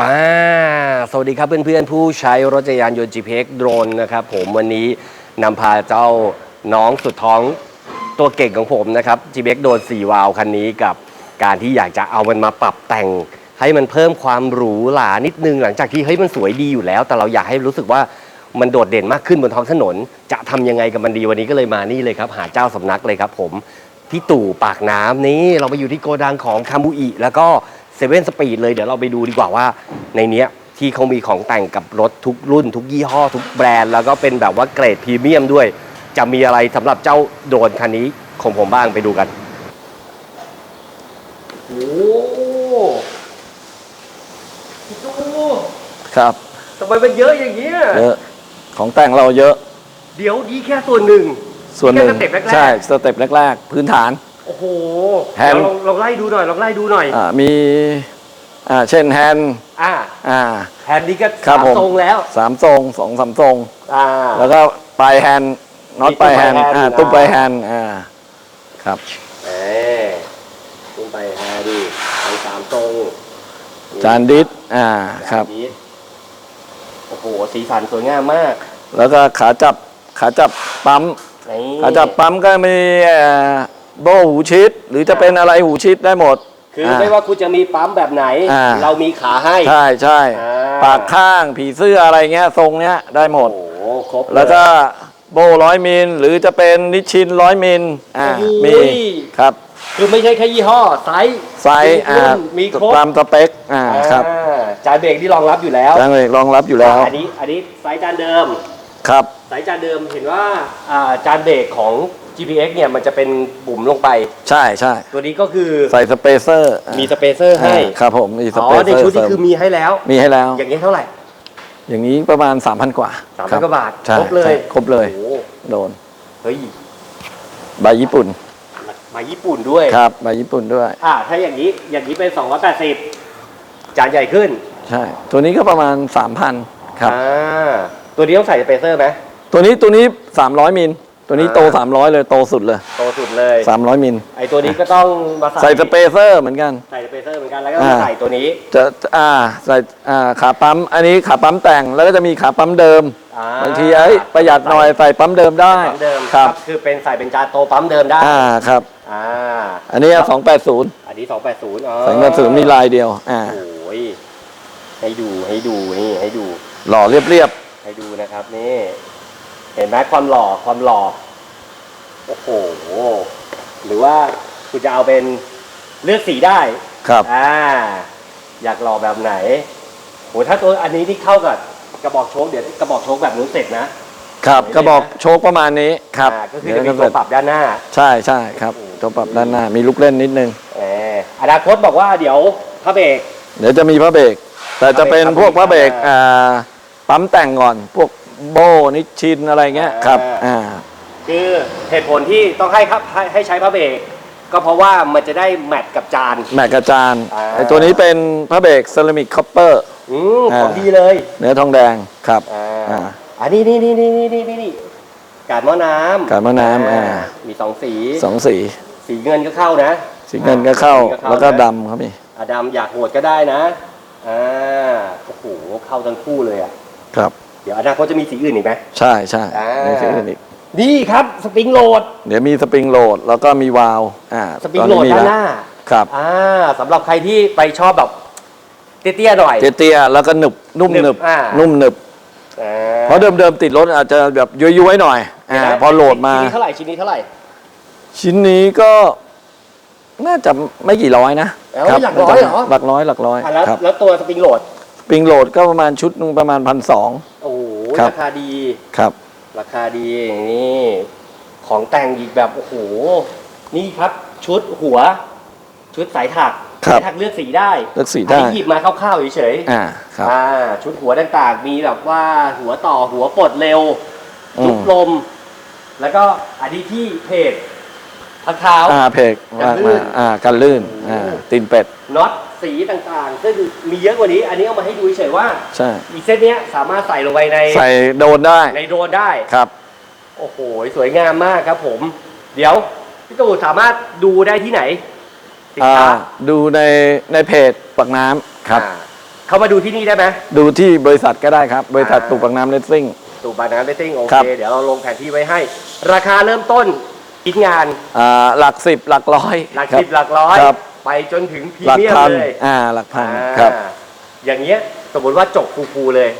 ว้าสวัสดีครับเพื่อนๆ ผู้ใช้รถจักรยานยนต์ GPX โดรนนะครับผมวันนี้นำพาเจ้าน้องสุดท้องตัวเก่งของผมนะครับ GPX โดรน4วาล์วคันนี้กับการที่อยากจะเอามันมาปรับแต่ง ให้มันเพิ่มความหรูหรานิดนึง หลังจากที่เฮ้ยมันสวยดีอยู่แล้ว แต่เราอยากให้รู้สึกว่ามันโดดเด่นมากขึ้นบนท้องถนน จะทำยังไงกับมันดีวันนี้ก็เลยมานี่เลยครับ หาเจ้าสำนักเลยครับผมพี่ตู่ปากน้ำนี้เราไปอยู่ที่โกดังของคามูอิแล้วก็ เซเว่นสปีดเลยเดี๋ยวเราไปดูดีกว่าว่าในเนี้ยที่เขามีของแต่งกับรถทุกรุ่น ทุกยี่ห้อ ทุกแบรนด์ แล้วก็เป็นแบบว่าเกรดพรีเมียมด้วย จะมีอะไรสำหรับเจ้าโดรนคันนี้ของผมบ้างไปดูกัน โอ้พี่ตู่ครับทำไมมันเยอะอย่างเงี้ยเยอะของแต่งเราเยอะ เดี๋ยวดีแค่ส่วนหนึ่งส่วนหนึ่งแค่สเต็ปแรกๆ ใช่สเต็ปแรก ๆ พื้นฐาน โอ้โหแฮนด์เดี๋ยวลองลองไล่ดูหน่อยลองไล่ดูหน่อย อ่ามีอ่าเช่นแฮนด์อ่าอ่า แฮนด์นี้ก็ครัสาบมผม ทรงแล้วสามทรงสองสามทรง อ่า แล้วก็ปลายแฮนด์น็อตมีปลายแฮนด์ตุ้มปลายแฮนด์อ่านะตุ้มปลายแฮนด์อ่าครับเอ๊ขึ้นไปแฮร์ดิไปสามตรงจานดิสอ่าครับ จานดิสโอ้โห สีสันสวยงามมากแล้วก็ขาจับขาจับปั๊มนี่ขาจับปั๊มก็มีเอ่อ โบหูชิด หรือจะเป็นอะไรหูชิดได้หมด คืออาไม่ว่าคุณจะมีปั๊มแบบไหน อ่า เรามีขาให้ ใช่ใช่อ่า ปากข้างผีเสื้ออะไรเงี้ยทรงเนี้ยได้หมด โอ้โหครบเย แล้วก็โบร้อยมิลหรือจะเป็นนิชชินร้อยมิลอ่าโอ้โห มีครับคือไม่ใช่แค่ยี่ห้อไซส์ไซส์อ่ารุ่นมีครบตามสเปคอ่าครับอ่าจานเบรกที่รองรับอยู่แล้วจางเอกรองรับอยู่แล้วอันนี้อันนี้ไซส์จานเดิม ครับ สายจานเดิมเห็นว่าอ่าจานเบรกของ GPX เนี่ยมันจะเป็นบุ๋มลงไป ใช่ใช่ตัวนี้ก็คือใส่สเปเซอร์มีสเปเซอร์ให้อ่าครับผมมีสอ๋อเปเซในอร์ชุดนี้เสริมคือมีให้แล้ว มีให้แล้ว อย่างนี้เท่าไหร่อย่างนี้ประมาณ 3,000 กว่าสามคพัรันกว่าบาทใช่ครบเลยใช่ครบเลยโอ้โหโดนเฮ้ยใบญี่ปุ่นมาญี่ปุ่นด้วยครับใบญี่ปุ่นด้วย อ่าถ้าอย่างนี้อย่างนี้เป็น 280 จานใหญ่ขึ้นใช่ ตัวนี้ก็ประมาณ 3,000ครับ อ่าตัวนี้ต้องใส่สเปเซอร์ไหมตัวนี้ตัวนี้ 300 มิล ตัวนี้โต 300 เลยโตสุดเลย โตสุดเลย 300 มิล ไอตัวนี้ก็ต้องมาใส่ใส่สเปเซอร์เหมือนกัน ใส่สเปเซอร์เหมือนกัน แล้วก็ต้องมาอ่า ใส่ตัวนี้ จะอ่าใส่อ่าขาปั๊ม อันนี้ขาปั๊มแต่งแล้วก็จะมีขาปั๊มเดิมอ่บางทีเอ้ยประหยัดหน่อยใส่ปั๊มเดิมได้ปั๊มเดิมครับคือเป็นใส่เป็นจานโตปั๊มเดิมได้ อ่าครับ อ่า อันนี้ 280 อันนี้ 280อ๋อ280มีลายเดียวอ่าโอ้ยให้ดูให้ดูนี่ให้ดู หล่อเรียบให้ดูนะครับนี่ เห็นไหมความหล่อความหล่อโอ้โหหรือว่าคุณจะเอาเป็นเลือกสีได้ๆครับ อ่า อยากหล่อแบบไหนโหถ้าตัวอันนี้ที่เข้ากับกระบอกโชคเดี๋ยวกระบอกโชคแบบนู้นเสร็จนะ ครับกระบอกโชคประมาณนี้ครับอ่าก็คือจะมีตัวปรับด้านหน้า ใช่ใช่ครับตัวปรับด้านหน้ามีลูกเล่นนิดนึง เอออนาคตบอกว่าเดี๋ยวพระเบรก เดี๋ยวจะมีพระเบรกแต่จะเป็นพวกพระเบรกอ่าอ่าปั๊มแต่งก่อน พวก โบนิชชินอะไรเงี้ยครับอ่าอ่าคือเหตุผลที่ต้องให้ครับให้ให้ใช้พระเบรกก็เพราะว่ามันจะได้แมทกับจาน แมกกาจานอ่า ไอตัวนี้เป็นพระเบรกเซรามิกคอปเปอร์ อืมอ่า ของดีเลยเนื้อทองแดงครับอ่าอ่า อันนี้นี่นี่นี่นี่นี่นี่นี่กาดหม้อน้ำกาดหม้อน้ำอ่า มีสองสี สองสีสีเงินก็เข้านะสีเงินก็เข้าสีแล้วก็นะดำครับพี่อะดำอยากโหดก็ได้นะอ่าโอ้โหเข้าทั้งคู่เลยอะ ครับ เดี๋ยวอนาคตจะมีสีอื่นอีกไหม ใช่ใช่อ่ามีสีอื่นอีกนี่ครับสปริงโหลด เดี๋ยวมีสปริงโหลดแล้วก็มีวาล์วอ่าสปริงโหลดมีด้านแล้วหน้า ครับ อ่าสำหรับใครที่ไปชอบแบบเตี้ยๆหน่อย เตี้ยๆแล้วก็หนึบนุ่มหนึบหนึบอ่านุ่มหนึบ อ่าเพราะเดิมๆติดรถอาจจะแบบย้อยๆหน่อยอ่าเดี๋ยวนะพอโหลดมา ชิ้นนี้เท่าไหร่ชิ้นนี้เท่าไหร่ชิ้นนี้ก็น่าจะไม่กี่ร้อยนะเอ้าคบหลักร้อยเหรอหลักร้อยหลักร้อยอะแล้วครับแล้วตัวสปริงโหลดสปริงโหลดก็ประมาณชุดหนึงประมาณพันสอง โอ้โหครับ ราคาดี ครับ ราคาดีนี่ ของแต่งอีกแบบโอ้โห นี่ครับชุดหัว ชุดสายถักครับ สายถักเลือกสีได้เลือกสีอันได้นี้หยิบมาคร่าวๆเฉยอ่า ครับๆอ่าชุดหัวต่างๆ มีแบบว่าหัวต่อหัวปลดเร็วอืมจุกลม แล้วก็อันนี้ที่เพจพักเท้า อ่า เพกกันมากลื่มานอ่า กันลื่น อ่าโอ้ตีนเป็ด น็อต สีต่างๆ ซึ่งมีเยอะกว่านี้ อันนี้เอามาให้ดูเฉยๆว่าใช่ อีกเซตเนี้ยสามารถใส่ลงไปในใส่โดนได้ในโดรนได้ ครับ โอ้โห สวยงามมากครับผม เดี๋ยวพี่ตู่สามารถดูได้ที่ไหนสินอ่า ค้าดูในในเพจปักน้ำครับ อ่าเขามาดูที่นี่ได้ไหม ดูที่บริษัทก็ได้ครับ บริษัทอ่าตูปักน้ำเลสซิ่ง ตูบานาเบตติ้งโอครัเค บ เดี๋ยวเราลงแผนที่ไว้ให้ ราคาเริ่มต้นคิดงาน อ่าหลักสิบหลักร้อยหลักครับสิบหลักร้อย ครับ ไปจนถึงพรีหลักเมียมพันเลยอ่าหลักพันอ่าครับ อย่างเงี้ยสมมติว่าจบฟูๆเลย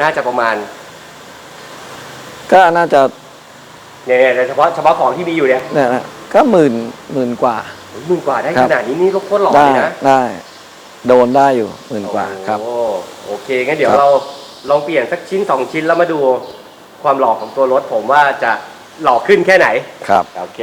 น่าจะประมาณก็น่าจะเนี่ยเนี่ยเฉพาะเฉพาะของที่มีอยู่เนี่ยเนี่ยนะก็หมื่นหมื่นกว่าหมื่นกว่าได้ครัขบ นาดนี้นี่ก็โคตรหล่อได้เลยนะ ได้ โดนได้อยู่หมื่นกว่าครับ โอ้โอเคงั้นเดี๋ยวครับ เราลองเปลี่ยนสักชิ้นสองชิ้นแล้วมาดูความหล่อของตัวรถผมว่าจะหล่อขึ้นแค่ไหน ครับ โอเค